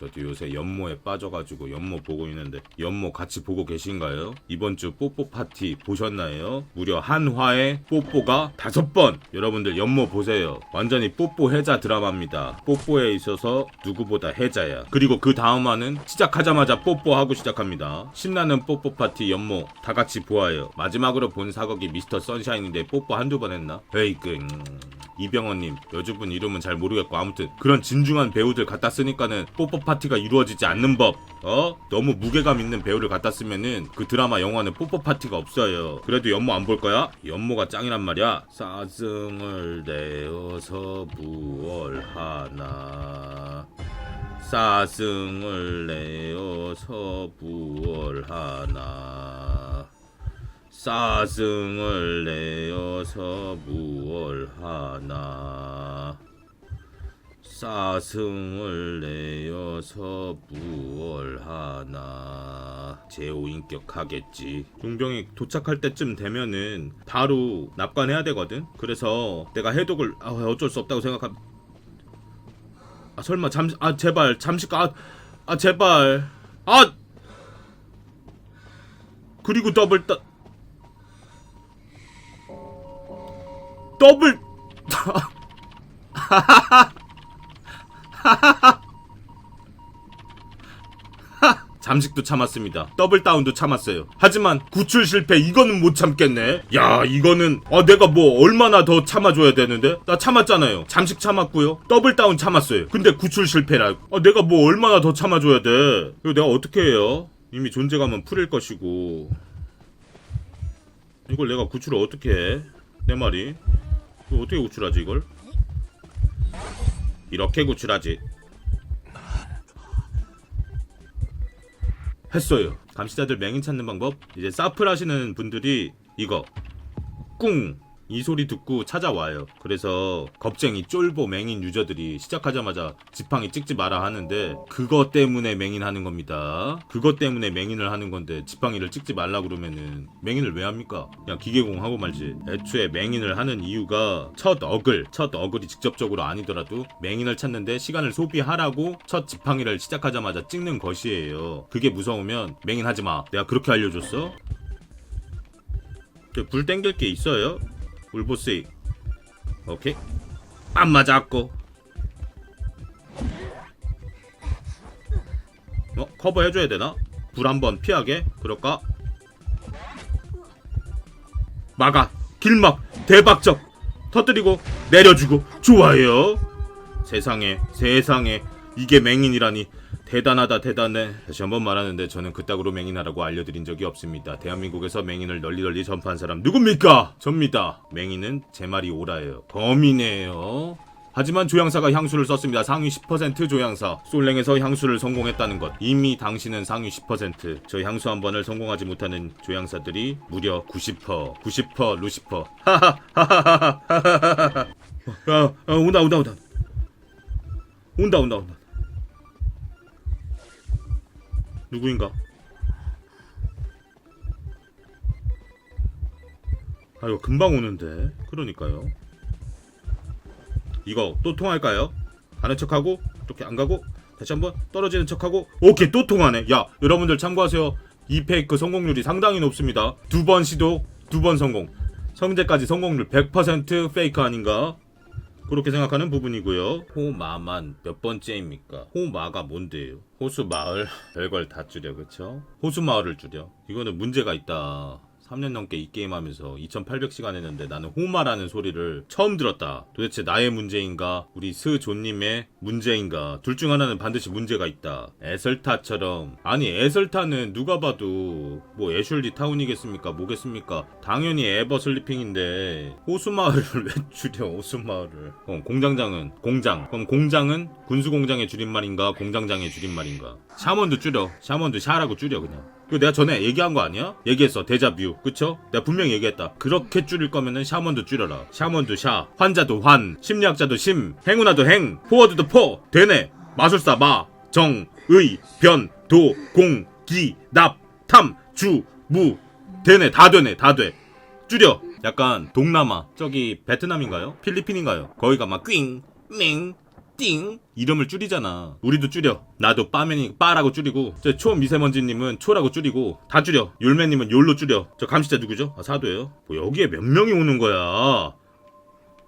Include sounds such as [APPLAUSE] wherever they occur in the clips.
저도 요새 연모에 빠져가지고 연모 보고 있는데 연모 같이 보고 계신가요? 이번 주 뽀뽀 파티 보셨나요? 무려 한 화에 뽀뽀가 다섯 번 여러분들 연모 보세요 완전히 뽀뽀 해자 드라마입니다 뽀뽀에 있어서 누구보다 해자야 그리고 그 다음 화는 시작하자마자 뽀뽀하고 시작합니다 신나는 뽀뽀 파티 연모 다 같이 보아요 마지막으로 본 사극이 미스터 선샤인인데 뽀뽀 한두 번 했나? 에이그 음. 이병헌님 여주분 이름은 잘 모르겠고 아무튼 그런 진중한 배우들 갖다 쓰니까는 뽀뽀 파티가 이루어지지 않는 법 어? 너무 무게감 있는 배우를 갖다 쓰면은 그 드라마 영화는 뽀뽀 파티가 없어요 그래도 연모 안 볼 거야? 연모가 짱이란 말이야 사승을 내어서 부월하나 사승을 내어서 부월하나 사승을 내어서 무얼 하나. 사승을 내어서 무얼 하나. 제오인격하겠지. 용병이 도착할 때쯤 되면은 바로 납관해야 되거든. 그래서 내가 해독을 아, 어쩔 수 없다고 생각함. 아 설마 잠시 아 제발 잠시 아, 아 제발. 아! 그리고 더블 따 더블 [LAUGHS] 잠식도 참았습니다. 더블 다운도 참았어요. 하지만 구출 실패 이거는 못 참겠네. 야 이거는 아 내가 뭐 얼마나 더 참아줘야 되는데 나 참았잖아요. 잠식 참았고요. 더블 다운 참았어요. 근데 구출 실패라. 아 내가 뭐 얼마나 더 참아줘야 돼. 이거 내가 어떻게 해요? 이미 존재감은 풀릴 것이고 이걸 내가 구출을 어떻게 해? 내 말이 이거 어떻게 구출하지 이걸? 이렇게 구출하지. 했어요. 감시자들 맹인 찾는 방법. 이제 사플 하시는 분들이 이거 꿍. 이 소리 듣고 찾아와요. 그래서 겁쟁이 쫄보 맹인 유저들이 시작하자마자 지팡이 찍지 마라 하는데 그것 때문에 맹인 하는 겁니다. 그것 때문에 맹인을 하는 건데 지팡이를 찍지 말라 그러면은 맹인을 왜 합니까? 그냥 기계공 하고 말지. 애초에 맹인을 하는 이유가 첫 어글, 첫 어글이 직접적으로 아니더라도 맹인을 찾는데 시간을 소비하라고 첫 지팡이를 시작하자마자 찍는 것이에요. 그게 무서우면 맹인 하지 마. 내가 그렇게 알려줬어? 저불 땡길 게 있어요? 울보스 오케이. 안 맞았고. 어? 커버 해줘야 되나? 불 한번 피하게. 그럴까? 막아. 길막. 대박적. 터뜨리고 내려주고. 좋아요. 세상에 세상에. 이게 맹인이라니 대단하다 대단해 다시 한번 말하는데 저는 그따구로 맹인하라고 알려드린 적이 없습니다 대한민국에서 맹인을 널리 널리 전파한 사람 누굽니까? 접니다 맹인은 제 말이 오라예요 범이네요 하지만 조향사가 향수를 썼습니다. 상위 10% 조향사. 솔랭에서 향수를 성공했다는 것. 이미 당신은 상위 10%. 저 향수 한 번을 성공하지 못하는 조향사들이 무려 90%. 90% 루시퍼. 하하하하하하하하. 야, 야, 온다 온다 온다. 온다 온다 온다. 누구인가? 아 이거 금방 오는데. 그러니까요. 이거 또 통할까요? 가는 척하고 이렇게 안 가고 다시 한번 떨어지는 척하고 오케이 또 통하네 야 여러분들 참고하세요 이 페이크 성공률이 상당히 높습니다 두 번 시도 두 번 성공 성재까지 성공률 100% 페이크 아닌가 그렇게 생각하는 부분이고요. 호마만 몇 번째입니까? 호마가 뭔데요? 호수 마을 별걸 다 줄여 그쵸? 호수 마을을 줄여? 이거는 문제가 있다 3년 넘게 이 게임 하면서 2800시간 했는데 나는 호마라는 소리를 처음 들었다. 도대체 나의 문제인가? 우리 스존님의 문제인가? 둘 중 하나는 반드시 문제가 있다. 에설타처럼. 아니, 에설타는 누가 봐도 뭐 애슐리 타운이겠습니까? 뭐겠습니까? 당연히 에버 슬리핑인데 호수마을을 [LAUGHS] 왜 줄여, 호수마을을. 그럼 공장장은 공장. 그럼 공장은 군수공장의 줄임말인가? 공장장의 줄임말인가? 샤먼도 줄여. 샤먼도 샤라고 줄여, 그냥. 이거 내가 전에 얘기한 거 아니야? 얘기했어 데자뷰 그쵸? 내가 분명히 얘기했다 그렇게 줄일 거면은 샤먼도 줄여라 샤먼도 샤 환자도 환 심리학자도 심 행운아도 행 포워드도 포 되네 마술사 마 정 의 변 도 공 기 납 탐 주 무 되네 다 되네 다 돼 줄여 약간 동남아 저기 베트남인가요? 필리핀인가요? 거기가 막 꽝, 맹, 띵 이름을 줄이잖아. 우리도 줄여. 나도 빠맨이 빠라고 줄이고 저 초미세먼지님은 초라고 줄이고 다 줄여. 율매님은 욜로 줄여. 저 감시자 누구죠? 아 사도예요. 뭐 여기에 몇 명이 오는 거야?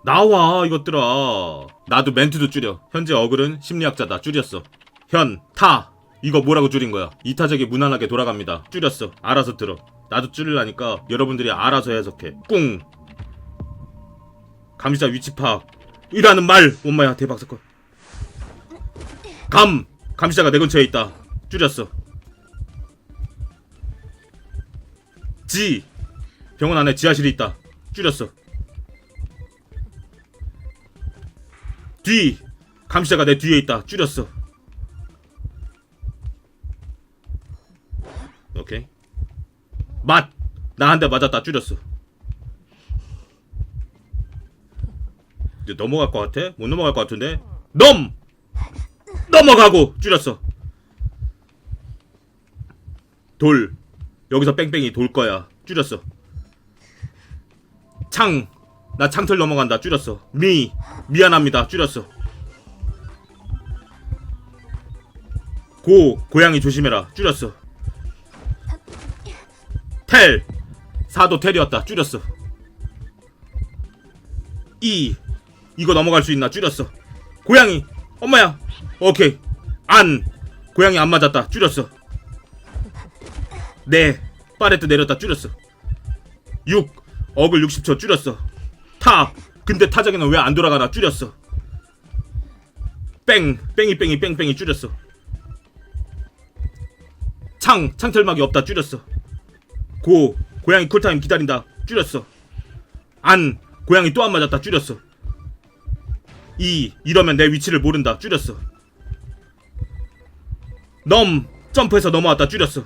나와 이것들아. 나도 멘트도 줄여. 현재 어글은 심리학자다 줄였어. 현, 타. 이거 뭐라고 줄인 거야? 이타적이 무난하게 돌아갑니다. 줄였어. 알아서 들어. 나도 줄이려니까 여러분들이 알아서 해석해. 꿍. 감시자 위치 파악. 이라는 말. 엄마야 대박 사건. 감. 감시자가 내 근처에 있다. 줄였어. 지. 병원 안에 지하실이 있다. 줄였어. 뒤. 감시자가 내 뒤에 있다. 줄였어. 오케이. 맛. 나한대 맞았다. 줄였어. 이제 넘어갈 것 같아? 못 넘어갈 것 같은데? 넘! 넘어가고! 줄였어. 돌. 여기서 뺑뺑이 돌 거야. 줄였어. 창. 나 창틀 넘어간다. 줄였어. 미. 미안합니다. 줄였어. 고. 고양이 조심해라. 줄였어. 텔. 사도 텔이었다. 줄였어. 이. 이거 넘어갈 수 있나? 줄였어. 고양이. 엄마야. 오케이. 안. 고양이 안 맞았다. 줄였어. 네. 파레트 내렸다. 줄였어. 6. 어글 60초 줄였어. 타. 근데 타작에는 왜 안 돌아가나? 줄였어. 뺑. 뺑이 뺑이 뺑뺑이 줄였어. 창. 창틀막이 없다. 줄였어. 고. 고양이 쿨타임 기다린다. 줄였어. 안. 고양이 또 안 맞았다. 줄였어. 2. 이러면 내 위치를 모른다. 줄였어. 넘. 점프해서 넘어왔다. 줄였어.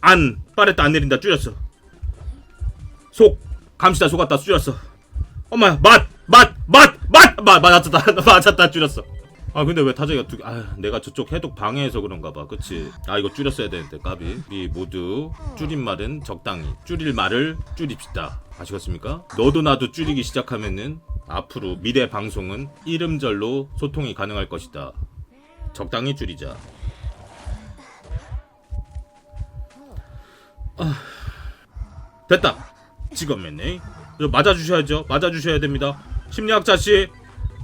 안. 빠르다 안 내린다. 줄였어. 속. 감시다 속았다. 줄였어. 엄마야. 맛. 맛. 맛. 맛. 맛. 맞았다. [LAUGHS] 맞았다. 줄였어. 아 근데 왜 타자기가 두 개? 아 내가 저쪽 해독 방해해서 그런가 봐. 그치? 아 이거 줄였어야 되는데 까비. 우리 모두 줄임말은 적당히 줄일 말을 줄입시다. 아시겠습니까? 너도 나도 줄이기 시작하면은 앞으로 미래 방송은 이름절로 소통이 가능할 것이다. 적당히 줄이자. 아, 됐다. 직업맨네. 이거 맞아 주셔야죠. 맞아 주셔야 됩니다. 심리학자 씨,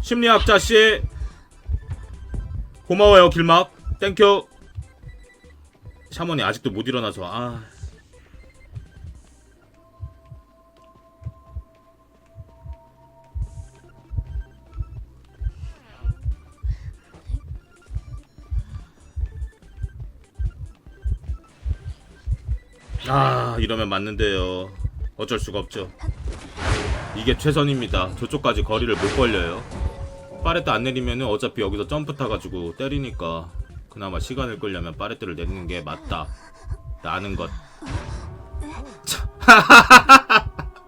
심리학자 씨. 고마워요 길막. 땡큐. 샤먼이 아직도 못 일어나서 아. 아 이러면 맞는데요. 어쩔 수가 없죠. 이게 최선입니다. 저쪽까지 거리를 못 벌려요. 파레트 안 내리면은 어차피 여기서 점프 타가지고 때리니까 그나마 시간을 끌려면 파레트를 내리는 게 맞다. 라는 것. 참. [LAUGHS]